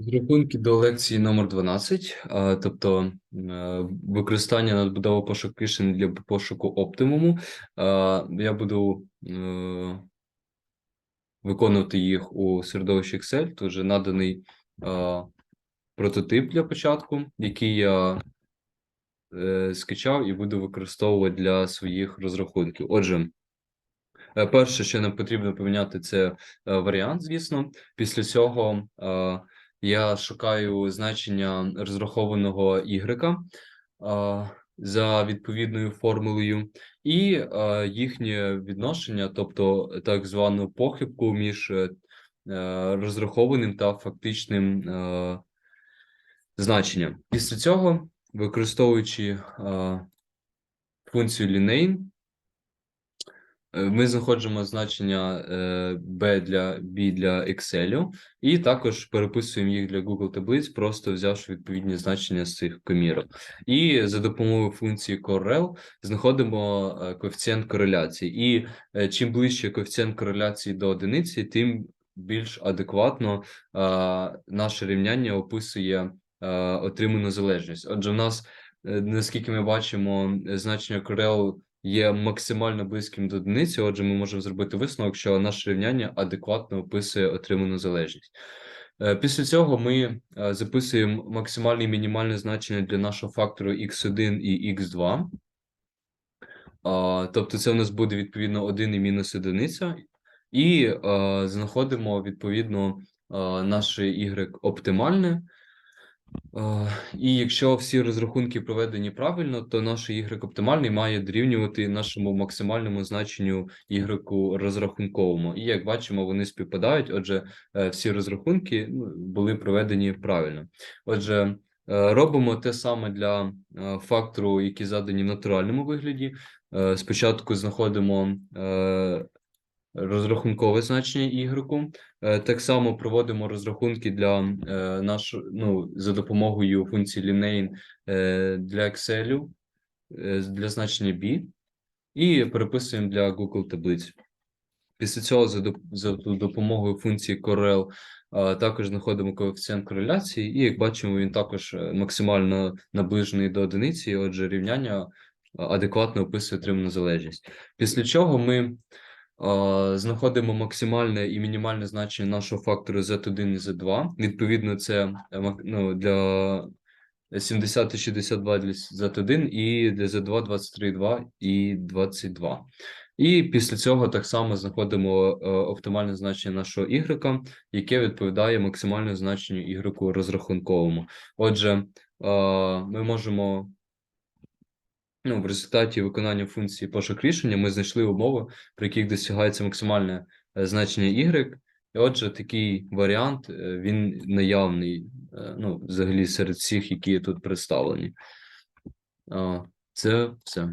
Розрахунки до лекції номер 12, тобто е, використання надбудови пошук рішень для пошуку оптимуму. Я буду е, виконувати їх у середовищі Excel. Тут вже наданий прототип для початку, який я е, скачав і буду використовувати для своїх розрахунків. Отже, перше, що нам потрібно поміняти, це варіант, звісно. Після цього я шукаю значення розрахованого y за відповідною формулою, і їхнє відношення, тобто так звану похибку між е, розрахованим та фактичним е, значенням. Після цього, використовуючи функцію linein, Ми знаходимо значення е, B для B для Excel, і також переписуємо їх для Google таблиць, просто взявши відповідні значення з цих комірок. І за допомогою функції CoreRel знаходимо е, коефіцієнт кореляції. І е, чим ближче коефіцієнт кореляції до одиниці, тим більш адекватно е, наше рівняння описує е, отриману залежність. Отже, в нас, е, наскільки ми бачимо, значення CoreRel є максимально близьким до одиниці, отже, ми можемо зробити висновок, що наше рівняння адекватно описує отриману залежність. Е, Після цього ми е, записуємо максимальне і мінімальне значення для нашого фактору x1 і x2. Тобто, це у нас буде відповідно 1 і мінус одиниця, і е, знаходимо відповідно наше y оптимальне. І якщо всі розрахунки проведені правильно, то наш y оптимальний має дорівнювати нашому максимальному значенню y розрахунковому. І як бачимо, вони співпадають. Отже, е, всі розрахунки ну, були проведені правильно. Отже, е, робимо те саме для е, фактору, які задані в натуральному вигляді. Спочатку знаходимо розрахункове значення ігроку. Е, Так само проводимо розрахунки для е, нашого, ну, за допомогою функції linein е, для Excel для значення b і переписуємо для Google таблиць. Після цього за, допомогою функції Corel також знаходимо коефіцієнт кореляції, і як бачимо, він також максимально наближений до одиниці, отже, рівняння адекватно описує отриману залежність. Після чого ми знаходимо максимальне і мінімальне значення нашого фактору Z1 і Z2. Відповідно, це е, ну, для 70 і 62 для Z1 і для Z2 23,2 і 22. І після цього так само знаходимо е, оптимальне значення нашого y, яке відповідає максимальному значенню y розрахунковому. Отже, е, ми можемо ну, в результаті виконання функції пошук рішення ми знайшли умови, при яких досягається максимальне е, значення y. І отже, такий варіант е, він наявний е, ну, взагалі серед всіх, які тут представлені. Це все.